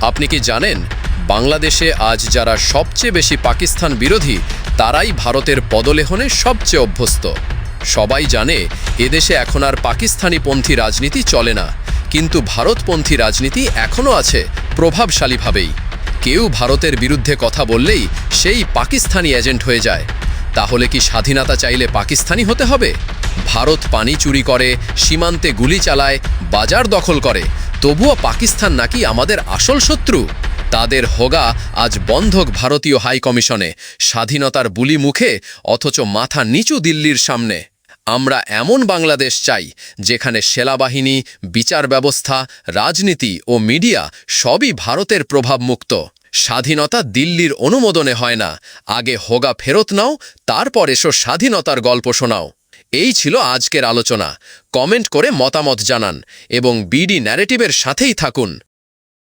আপনি কি জানেন, বাংলাদেশে আজ যারা সবচেয়ে বেশি পাকিস্তান বিরোধী, তারাই ভারতের পদলেহনে সবচেয়ে অভ্যস্ত। সবাই জানে, এদেশে এখন আর পাকিস্তানিপন্থী রাজনীতি চলে না। কিন্তু ভারতপন্থী রাজনীতি এখনও আছে, প্রভাবশালীভাবেই। কেউ ভারতের বিরুদ্ধে কথা বললেই সেই পাকিস্তানি এজেন্ট হয়ে যায়। তাহলে কি স্বাধীনতা চাইলে পাকিস্তানি হতে হবে? ভারত পানি চুরি করে, সীমান্তে গুলি চালায়, বাজার দখল করে। তবুও পাকিস্তান নাকি আমাদের আসল শত্রু? তাদের হোগা আজ বন্ধক ভারতীয় হাই কমিশনে, স্বাধীনতার বুলি মুখে, অথচ মাথা নিচু দিল্লির সামনে। আমরা এমন বাংলাদেশ চাই, যেখানে সেনাবাহিনী, বিচার ব্যবস্থা, রাজনীতি ও মিডিয়া সবই ভারতের প্রভাবমুক্ত। স্বাধীনতা দিল্লির অনুমোদনে হয় না। আগে হোগা ফেরত নাও, তারপর এসো স্বাধীনতার গল্প শোনাও। এই ছিল আজকের আলোচনা। কমেন্ট করে মতামত জানান এবং বিডি ন্যারেটিভের সাথেই থাকুন।